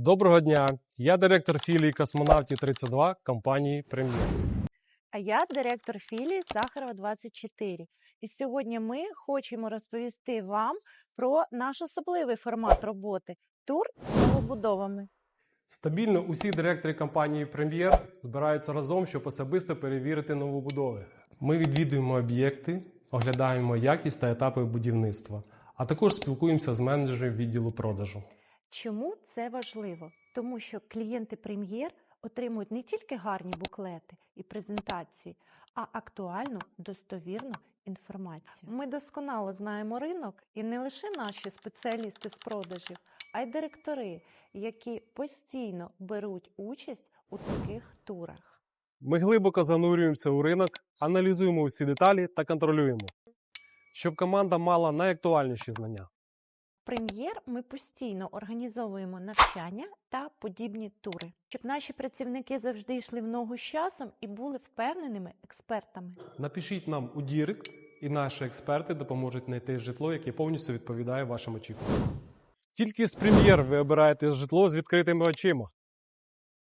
Доброго дня! Я директор філії космонавтів 32 компанії Прем'єр. А я директор філії Сахарова 24. І сьогодні ми хочемо розповісти вам про наш особливий формат роботи тур з новобудовами. Стабільно усі директори компанії Прем'єр збираються разом, щоб особисто перевірити новобудови. Ми відвідуємо об'єкти, оглядаємо якість та етапи будівництва, а також спілкуємося з менеджером відділу продажу. Чому це важливо? Тому що клієнти прем'єр отримують не тільки гарні буклети і презентації, а актуальну достовірну інформацію. Ми досконало знаємо ринок і не лише наші спеціалісти з продажів, а й директори, які постійно беруть участь у таких турах. Ми глибоко занурюємося у ринок, аналізуємо усі деталі та контролюємо, щоб команда мала найактуальніші знання. Прем'єр ми постійно організовуємо навчання та подібні тури, щоб наші працівники завжди йшли в ногу з часом і були впевненими експертами. Напишіть нам у Дірект, і наші експерти допоможуть знайти житло, яке повністю відповідає вашим очікуванням. Тільки з прем'єр ви обираєте житло з відкритими очима.